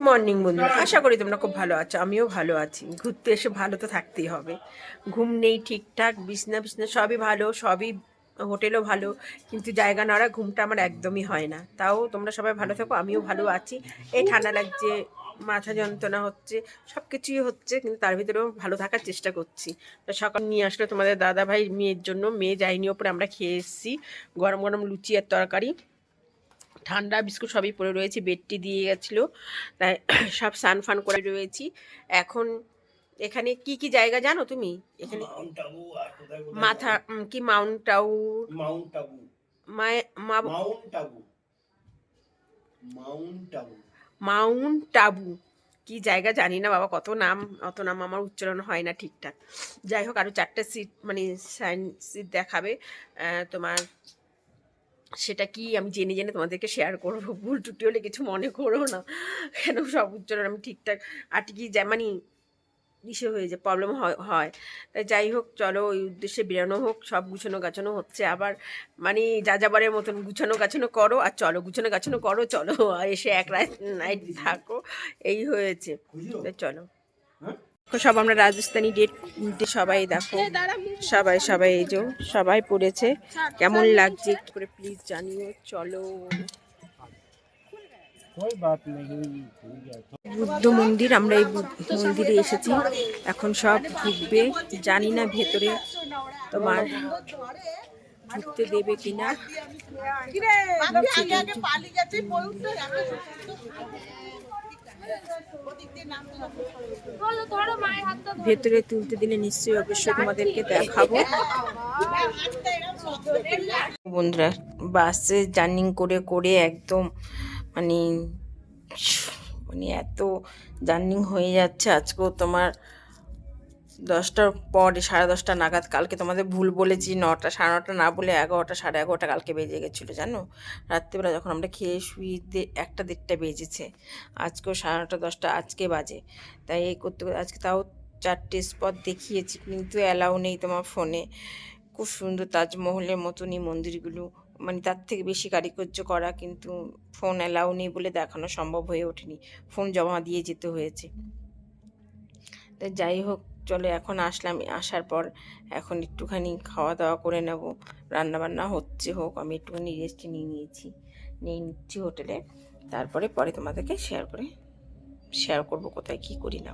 Morning বন্ধুরা আশা করি তোমরা খুব ভালো আছো আমিও ভালো আছি। ঘুরতে এসে ভালো তো থাকতেই হবে। ঘুম নেই ঠিকঠাক বিছনা বিছনা সবই ভালো সবই হোটেলও ভালো কিন্তু জায়গা নাড়া ঘুমটা আমার একদমই হয় না। তাও তোমরা সবাই ভালো থাকো আমিও ভালো আছি। এই ঠান্ডা লাগছে মাথা যন্ত্রণা হচ্ছে সব কিছুই হচ্ছে কিন্তু তার ভিতরেও ভালো থাকার চেষ্টা করছি। তো সকাল নিয়ে আসলে তোমাদের দাদা ভাই মেয়ের জন্য মেয়ে যায়নি ওপরে আমরা খেয়ে এসেছি। গরম গরম লুচি আর তরকারি। ঠান্ডা বিস্কুট সবই পড়ে রয়েছে বেডটি দিয়ে গেছিল তাই সব স্নান ফান করে রয়েছি। এখন এখানে কি কি জায়গা জানো তুমি? এখানে মাথা কি mount tau mount Abu mount mount Abu mount টাবু কি জায়গা জানি না বাবা কত নাম অত নাম আমার উচ্চারণ হয় না ঠিকঠাক। যাই হোক আরও চারটে সিট মানে সাইন সিট দেখাবে তোমার সেটা কি আমি জেনে জেনে তোমাদেরকে শেয়ার করব? ভুল টুটি হলে কিছু মনে করো না। কেন সব উচ্চারণ আমি ঠিকঠাক আটকি যায় মানে ইসে হয়ে যায় প্রবলেম হয় তাই যাই হোক চলো ওই উদ্দেশ্যে বেরোনো হোক সব গুছানো গাছানো হচ্ছে। আবার মানে যা যাবারের মতন গুছানো গাছানো করো আর চলো গুছানো গাছানো করো চলো। এসে এক রাত নাইট থাকো। এই হয়েছে। চলো। সব আমরা রাজস্থানি ডেট সবাই দেখো। সবাই সবাই এই যে সবাই পড়েছে। কেমন লাগছে একটু করে প্লিজ জানিও চলো। বুদ্ধ মন্দির আমরা এই মন্দিরে এসেছি। এখন সব ঢুকবে। জানি না ভেতরে তোমার ঢুকতে দেবে কিনা। ভেতরে তুলতে দিলে নিশ্চয়ই অবশ্যই তোমাদেরকে দেখাবো। বন্ধুরা, বাসে জার্নিং করে করে একদম মানে মানে এত জার্নিং হয়ে যাচ্ছে। আজকেও তোমার দশটার পরে সাড়ে দশটা নাগাদ কালকে তোমাদের ভুল বলেছি, নটা, সাড়ে নটা না বলে এগারোটা, সাড়ে এগারোটা কালকে বেজে গেছিল, জানো? রাত্রিবেলা যখন আমরা খেয়ে শুয়ে একটা দেড়টা বেজেছে, আজকেও সাড়ে নটা, দশটা, আজকে বাজে। তাই এই করতে করতে আজকে তাও চারটে স্পট দেখিয়েছি, কিন্তু অ্যালাউ নেই তোমার ফোনে খুব সুন্দর তাজমহলের মতনই মন্দিরগুলো মানে তার থেকে বেশি কারিকর্য করা, কিন্তু ফোন অ্যালাউ নেই বলে দেখানো সম্ভব হয়ে ওঠেনি। ফোন জমা দিয়ে যেতে হয়েছে। তা যাই হোক চলো এখন আসলাম। আসার পর এখন একটুখানি খাওয়া দাওয়া করে নেব। রান্নাবান্না হচ্ছে হোক, আমি একটুখানি রেস্ট নিয়ে নিয়েছি। নিয়ে নিচ্ছি হোটেলে। তারপরে, পরে তোমাদেরকে শেয়ার করে শেয়ার করব কোথায়, কী করি না